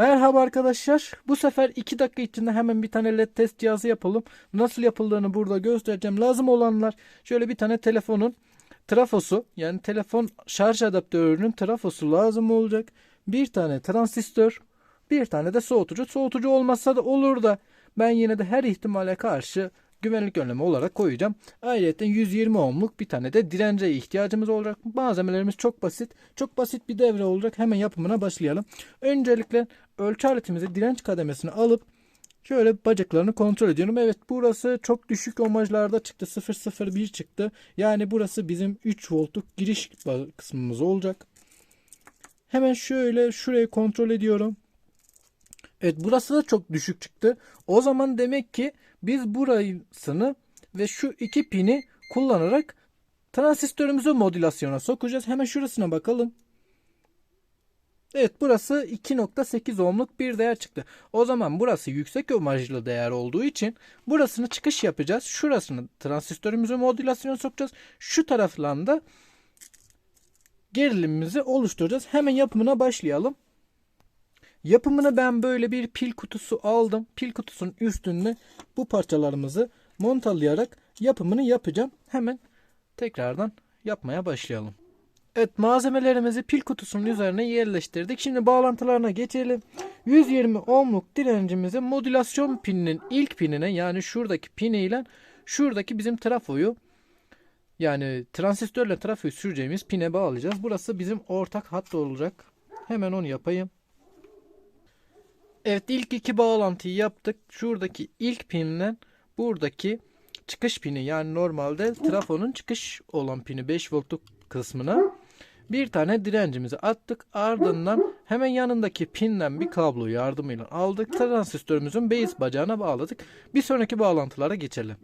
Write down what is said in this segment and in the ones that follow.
Merhaba arkadaşlar. Bu sefer 2 dakika içinde hemen bir tane led test cihazı yapalım. Nasıl yapıldığını burada göstereceğim. Lazım olanlar şöyle bir tane telefonun trafosu yani telefon şarj adaptörünün trafosu lazım olacak. Bir tane transistör, bir tane de soğutucu. Soğutucu olmazsa da olur da ben yine de her ihtimale karşı güvenlik önlemi olarak koyacağım. Ayrıca 120 ohmluk bir tane de dirence ihtiyacımız olacak. Malzemelerimiz çok basit. Çok basit bir devre olacak. Hemen yapımına başlayalım. Öncelikle ölçü aletimizi direnç kademesine alıp şöyle bacaklarını kontrol ediyorum. Evet burası çok düşük ohmajlarda çıktı. 001 çıktı. Yani burası bizim 3 voltluk giriş kısmımız olacak. Hemen şöyle şurayı kontrol ediyorum. Evet burası da çok düşük çıktı. O zaman demek ki biz burasını ve şu iki pini kullanarak transistörümüzü modülasyona sokacağız. Hemen şurasına bakalım. Evet burası 2.8 ohmluk bir değer çıktı. O zaman burası yüksek ohmajlı değer olduğu için burasını çıkış yapacağız. Şurasını transistörümüzü modülasyona sokacağız. Şu taraftan da gerilimimizi oluşturacağız. Hemen yapımına başlayalım. Yapımını ben böyle bir pil kutusu aldım. Pil kutusunun üstünde bu parçalarımızı montalayarak yapımını yapacağım. Hemen tekrardan yapmaya başlayalım. Evet malzemelerimizi pil kutusunun üzerine yerleştirdik. Şimdi bağlantılarına geçelim. 120 ohmluk direncimizi modülasyon pininin ilk pinine yani şuradaki piniyle şuradaki bizim trafoyu yani transistörle trafoyu süreceğimiz pine bağlayacağız. Burası bizim ortak hat olacak. Hemen onu yapayım. Evet ilk iki bağlantıyı yaptık. Şuradaki ilk pinle buradaki çıkış pini yani normalde trafonun çıkış olan pini 5 voltluk kısmına bir tane direncimizi attık. Ardından hemen yanındaki pinden bir kablo yardımıyla aldık. Transistörümüzün base bacağına bağladık. Bir sonraki bağlantılara geçelim.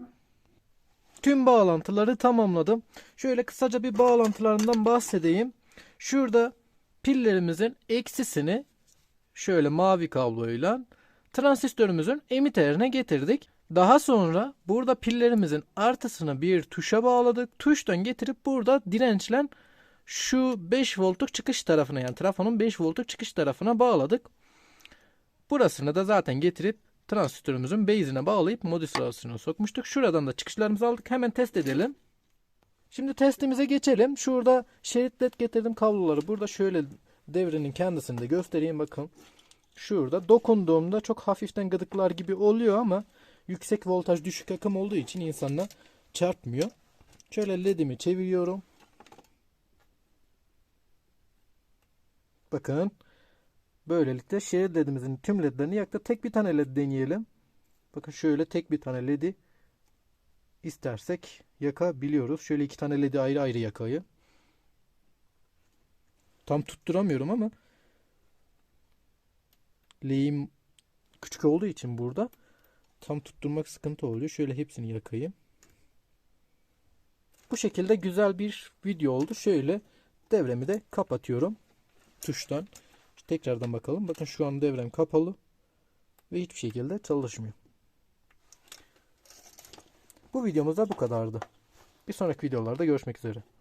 Tüm bağlantıları tamamladım. Şöyle kısaca bir bağlantılarından bahsedeyim. Şurada pillerimizin eksisini şöyle mavi kabloyla transistörümüzün emiterine getirdik. Daha sonra burada pillerimizin artısını bir tuşa bağladık. Tuştan getirip burada dirençle şu 5 voltluk çıkış tarafına yani trafonun 5 voltluk çıkış tarafına bağladık. Burasını da zaten getirip transistörümüzün base'ine bağlayıp modülasyona sokmuştuk. Şuradan da çıkışlarımızı aldık. Hemen test edelim. Şimdi testimize geçelim. Şurada şerit led getirdim kabloları. Burada şöyle devrenin kendisini de göstereyim bakın. Şurada dokunduğumda çok hafiften gıdıklar gibi oluyor ama yüksek voltaj düşük akım olduğu için insanla çarpmıyor. Şöyle ledimi çeviriyorum. Bakın. Böylelikle şerit ledimizin tüm ledlerini yaktı. Tek bir tane led deneyelim. Bakın şöyle tek bir tane ledi istersek yakabiliyoruz. Şöyle iki tane ledi ayrı ayrı yakayım. Tam tutturamıyorum ama lehim küçük olduğu için burada tam tutturmak sıkıntı oluyor. Şöyle hepsini yakayım. Bu şekilde güzel bir video oldu. Şöyle devremi de kapatıyorum tuştan. Tekrardan bakalım. Bakın şu an devrem kapalı ve hiçbir şekilde çalışmıyor. Bu videomuz da bu kadardı. Bir sonraki videolarda görüşmek üzere.